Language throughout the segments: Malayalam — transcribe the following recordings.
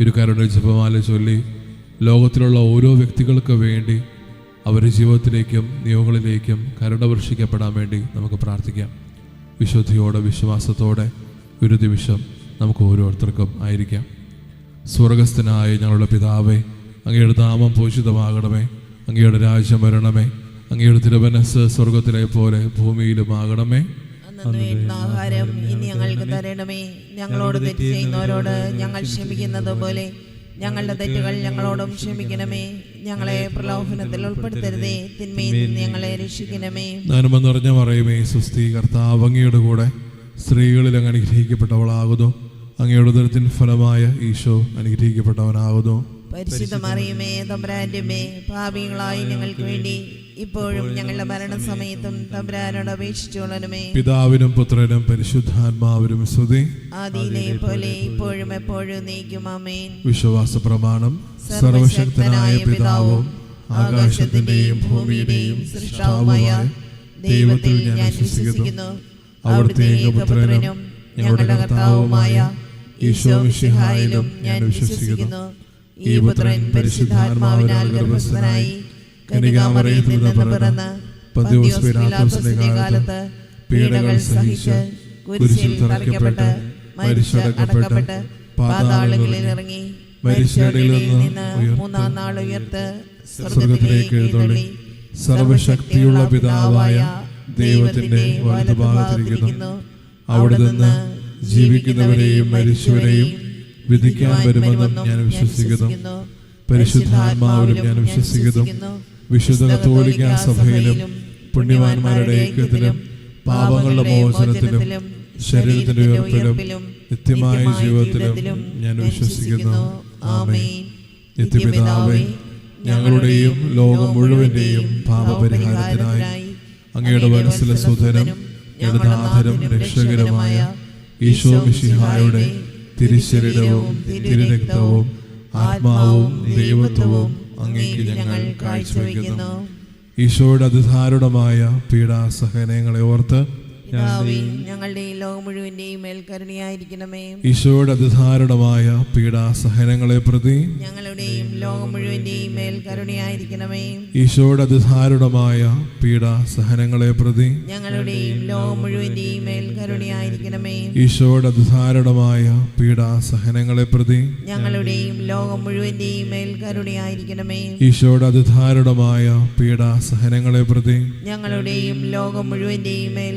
ഒരു കരുണ ജപമാല ചൊല്ലി ലോകത്തിലുള്ള ഓരോ വ്യക്തികൾക്ക് വേണ്ടി അവരുടെ ജീവിതത്തിലേക്കും നിയോഗങ്ങളിലേക്കും കരുണ വർഷിക്കപ്പെടാൻ വേണ്ടി നമുക്ക് പ്രാർത്ഥിക്കാം. വിശുദ്ധിയോടെ വിശ്വാസത്തോടെ ഒരു നിമിഷം നമുക്ക് ഓരോരുത്തർക്കും ആയിരിക്കാം. സ്വർഗസ്ഥനായ ഞങ്ങളുടെ പിതാവേ അങ്ങയുടെ നാമം പോഷിതമാകണമേ അങ്ങയുടെ രാജ്യം വരണമേ. അങ്ങയുടെ തിരുവനസ് സ്വർഗത്തിലെ പോലെ ഭൂമിയിലും ആഹാരം ഇനി ഞങ്ങൾക്ക് തരണമേ. ഞങ്ങളോട് തെറ്റ് ചെയ്യുന്നവരോട് ഞങ്ങൾ ക്ഷമിക്കുന്നത് പോലെ ഞങ്ങളുടെ തെറ്റുകൾ ഞങ്ങളോടും ക്ഷമിക്കണമേ. ഞങ്ങളെ പ്രലോഭനത്തിൽ ഉൾപ്പെടുത്തരുതേ. തിന്മയിൽ നിന്ന് ഞങ്ങളെ രക്ഷിക്കണമേ. നന്മ നിറഞ്ഞ പറയുമേ സുസ്ഥി കർത്താവ് അങ്ങയുടെ കൂടെ സ്ത്രീകളിൽ അങ്ങ് അനുഗ്രഹിക്കപ്പെട്ടവളാകുന്നു. അങ്ങയുടെ ഉദരത്തിൻ ഫലമായ ഈശോ അനുഗ്രഹിക്കപ്പെട്ടവനാകുന്നു. പരിശുദ്ധമറിയുമേ മറിയമേ ഭാവികളായി ഞങ്ങൾക്ക് വേണ്ടി ഇപ്പോഴും ഞങ്ങളുടെ മരണസമയത്തും തമ്പുരാനോട് അപേക്ഷിച്ചോളണമേ പിതാവിനും പുത്രനും പരിശുദ്ധാത്മാവിനും സ്തുതി. ആദിയിലെ പോലെ ഇപ്പോഴും എപ്പോഴും നീക്കും അമേൻ വിശ്വാസ പ്രമാണം സർവശക്തനായ പിതാവും ആകാശത്തിന്റെയും ഭൂമിയുടെയും സൃഷ്ടാവുമായ ദൈവത്തിൽ ഞാൻ വിശ്വസിക്കുന്നു. അവിടുത്തെ ഏകപുത്രനും ഞങ്ങളുടെ കർത്താവുമായ ഈശോ ഞാൻ വിശ്വസിക്കുന്നു. ഈ പുത്രൻ പരിശുദ്ധാത്മാവിനാൽ ഗർഭസ്ഥനായി കനികാമറയത്തിൽ നിന്ന് പിറന്ന് പന്തിയോസ് പിലാത്തോസിന്റെ കാലത്ത് പീഡകൾ സഹിച്ച് കുരിശിൽ തറയ്ക്കപ്പെട്ട് മരിച്ചടക്കപ്പെട്ട് പാതാളങ്ങളിൽ ഇറങ്ങി മരിച്ചടയിൽ നിന്ന് മൂന്നാം നാൾ ഉയർത്ത് സ്വർഗത്തിലേക്ക് എഴുന്നള്ളി. സർവശക്തിയുള്ള പിതാവായ ദൈവത്തിന്റെ വലതുഭാഗത്തിരിക്കുന്നു. അവിടെ നിന്ന് ജീവിക്കുന്നവരെയും മരിച്ചവരെയും വിധിക്കാൻ വരുമെന്നും ഞാൻ വിശ്വസിക്കുന്നു. പരിശുദ്ധാത്മാവിലും ഞാൻ വിശ്വസിക്കുന്നു. വിശുദ്ധ കത്തോലിക്ക സഭയിലും പുണ്യവാന്മാരുടെ ഐക്യത്തിലും പാപങ്ങളുടെ മോചനത്തിലും ശരീരത്തിന്റെ ഉയർപ്പിലും നിത്യമായ ജീവിതത്തിലും ഞാൻ വിശ്വസിക്കുന്നു. നിത്യപിതാവേ ഞങ്ങളുടെയും ലോകം മുഴുവന്റെയും പാപപരിഹാരത്തിനായി അങ്ങയുടെ മനസ്സിലെ സുധനം ജഗദാധരം രക്ഷകരമായ ഈശോ മിഷിഹായുടെ തിരുശരീരവും തിരുരക്തവും ആത്മാവും ദൈവത്വവും അങ്ങേക്ക് ഞങ്ങൾ കാഴ്ചവെക്കുന്നു. ഈശോയുടെ അതിധാരുണമായ പീഡാസഹനങ്ങളെ ഓർത്ത് പിതാവേ, ഞങ്ങളുടെയും ലോകം മുഴുവന്റെയും മേൽ കരുണയായിരിക്കണമേ. ഈശോയുടെ അതിധാരുണമായ പീഡാസഹനങ്ങളെ പ്രതി ഞങ്ങളുടെയും ലോകം മുഴുവന്റെയും മേൽ കരുണയായിരിക്കണമേ. ഈശോയുടെ അതിധാരുണമായ പീഡാസഹനങ്ങളെ പ്രതി ഞങ്ങളുടെയും ലോകം മുഴുവന്റെയും മേൽ കരുണയായിരിക്കണമേ. ഈശോയുടെ അതിധാരുണമായ പീഡാസഹനങ്ങളെ പ്രതി ഞങ്ങളുടെയും ലോകം മുഴുവന്റെയും മേൽ കരുണയായിരിക്കണമേ. ഈശോയുടെ അതിധാരുണമായ പീഡാസഹനങ്ങളെ പ്രതി ഞങ്ങളുടെയും ലോകം മുഴുവന്റെയും മേൽ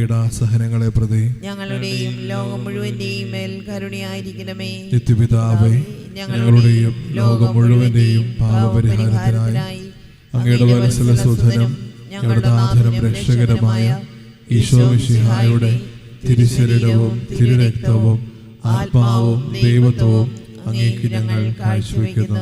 പീഡാസഹനങ്ങളെ പ്രതി ഞങ്ങളുടെയും ലോകം മുഴുവന്റെയും മേൽ കരുണയായിരിക്കണമേ. നിത്യപിതാവേ ഞങ്ങളുടെയും ലോകം മുഴുവന്റെയും പാപപരിഹാരത്തിനായി അങ്ങയുടെ മനസ്സിലെ സുധനം ഞങ്ങളുടെ നാഥനും രക്ഷകരമായ ഈശോ മിശിഹായുടെ തിരുശരീരവും തിരുരക്തവും ആത്മാവും ദൈവത്വവും അങ്ങേക്ക് ഞങ്ങൾ കാഴ്ചവെക്കുന്നു.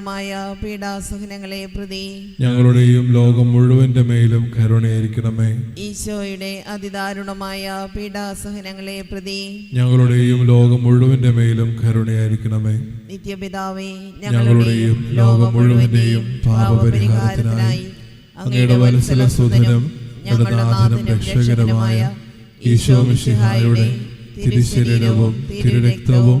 അതിദാരുണമായ പീഡാസഹനങ്ങളെ പ്രതി. ഞങ്ങളുടെയും ലോകം മുഴുവന്റെ മേലും കരുണയായിരിക്കണമേ. ഈശോയുടെ അതിദാരുണമായ പീഡാസഹനങ്ങളെ പ്രതി. ഞങ്ങളുടെയും ലോകം മുഴുവന്റെ മേലും കരുണയായിരിക്കണമേ. നിത്യപിതാവേ ഞങ്ങളുടെയും ലോകം മുഴുവന്റെയും പാപപരിഹാരത്തിനായി അങ്ങയുടെ വത്സലസുധനം ഞങ്ങളുടെ നാഥനും രക്ഷകരമായ ഈശോ മിഷിഹായുടെ തിരുശരീരവും തിരുരക്തവും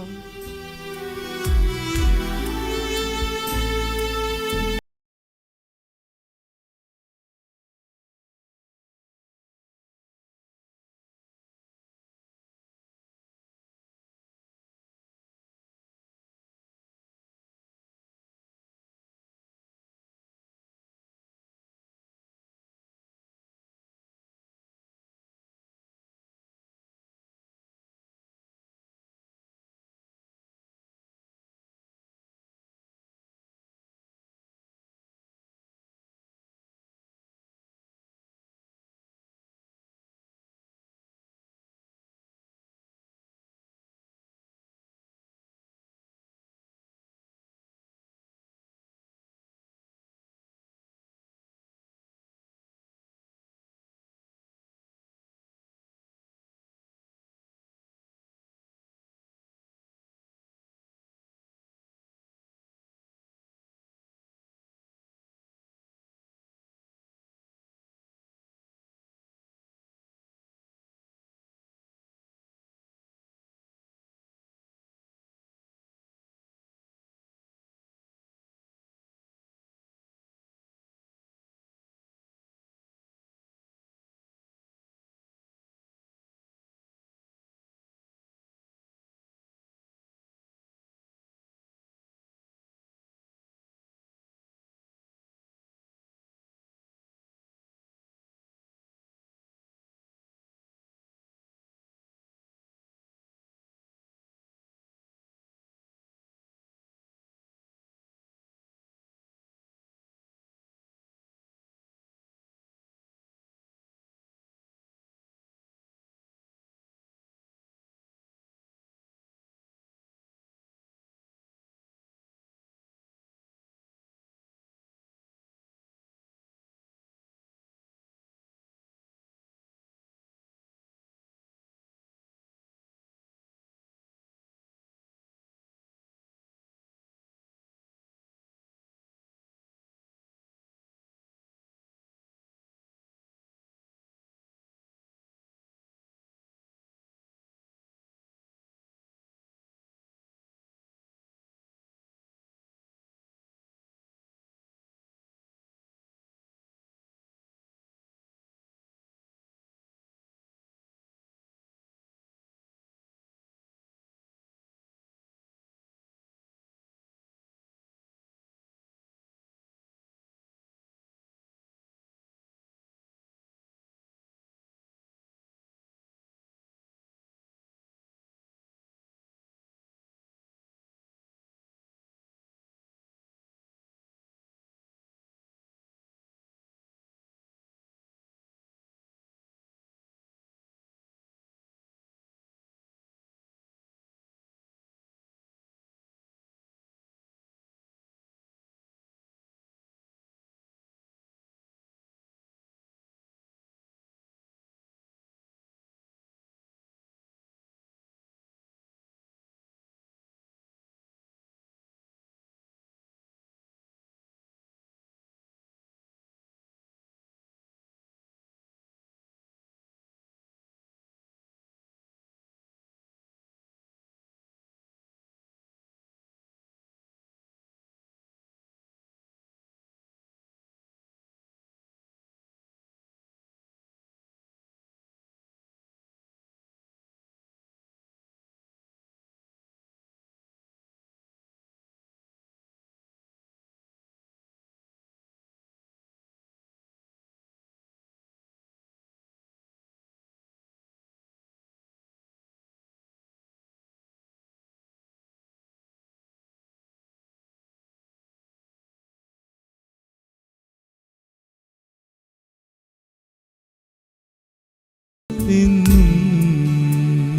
നിന്നും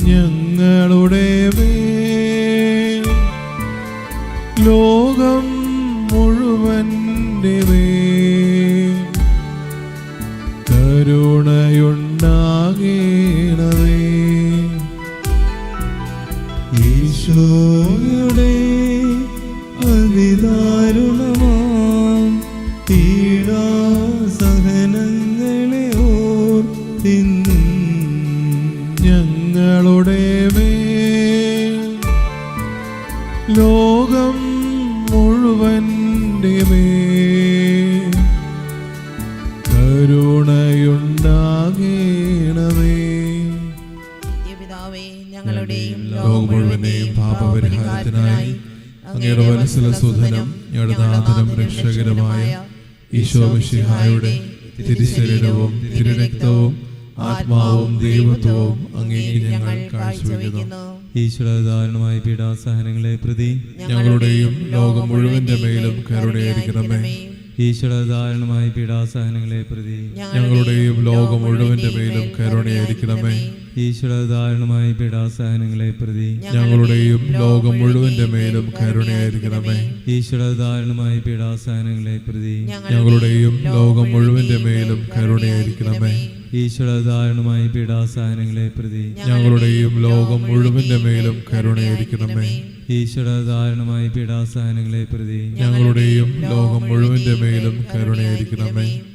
ഞങ്ങളുടെ ലോകം മുഴുവന്റെ കരുണയുണ്ടാകേ. ഞങ്ങളുടെ നാഥനും രക്ഷകരമായ തിരുശരീരവും തിരുരക്തവും ആത്മാവും ദൈവത്വവും അങ്ങേക്ക് ഞങ്ങൾ കാഴ്ചവെക്കുന്നു ഈശ്വരധാരണമായ പീഡാസഹനങ്ങളെ പ്രതി ഞങ്ങളുടെയും ലോകം മുഴുവന്റെ മേലും കരുണയായിരിക്കണമേ. ഈശ്വരധാരണമായ പീഡാസഹനങ്ങളെ പ്രതി ഞങ്ങളുടെയും ലോകം മുഴുവന്റെ മേലും കരുണയായിരിക്കണമേ. ഈശ്വരധാരണമായ പീഡാസഹനങ്ങളെ പ്രതി ഞങ്ങളുടെയും ലോകം മുഴുവന്റെ മേലും കരുണയായിരിക്കണമേ. ഈശ്വരധാരണമായ പീഡാസഹനങ്ങളെ പ്രതി ഞങ്ങളുടെയും ലോകം മുഴുവന്റെ മേലും കരുണയായിരിക്കണമേ. ഈശ്വരധാരണമായ പീഡാസഹനങ്ങളെ പ്രതി ഞങ്ങളുടെയും ലോകം മുഴുവന്റെ മേലും കരുണയായിരിക്കണമേ. ഈശ്വരധാരണമായ പീഡാസഹനങ്ങളെ പ്രതി ഞങ്ങളുടെയും ലോകം മുഴുവന്റെ മേലും കരുണയായിരിക്കണമേ.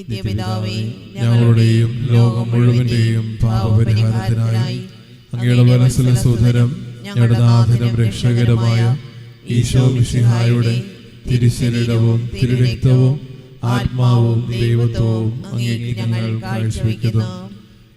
നിത്യപിതാവേ ഞങ്ങളുടെയും ലോകം മുഴുവന്റെയും പാപപരിഹാരത്തിനായി അങ്ങയുടെ മനസ്സിലെ സുധരം ഞങ്ങളുടെ രക്ഷകരമായ ഈശോ മിശിഹായുടെ തിരുശരീരവും തിരുരക്തവും ആത്മാവും ദൈവത്വവും അങ്ങേക്ക് ഞങ്ങൾ കാഴ്ചവെക്കുന്നു.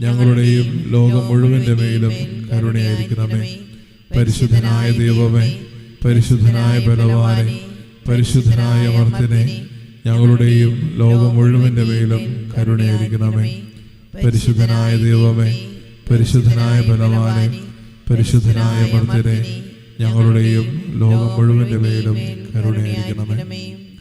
ഞങ്ങളുടെയും ലോകം മുഴുവന്റെ മേലും കരുണയായിരിക്കണമേ. പരിശുദ്ധനായ ദൈവമേ പരിശുദ്ധനായ ബലവാനെ പരിശുദ്ധനായ വർദ്ധനെ ഞങ്ങളുടെയും ലോകം മുഴുവന്റെ മേലും കരുണയായിരിക്കണമേ. പരിശുദ്ധനായ ദൈവമേ പരിശുദ്ധനായ ബലവാനെ പരിശുദ്ധനായ അമർത്തിനെ ഞങ്ങളുടെയും ലോകം മുഴുവന്റെ മേലും കരുണയായിരിക്കണമേ.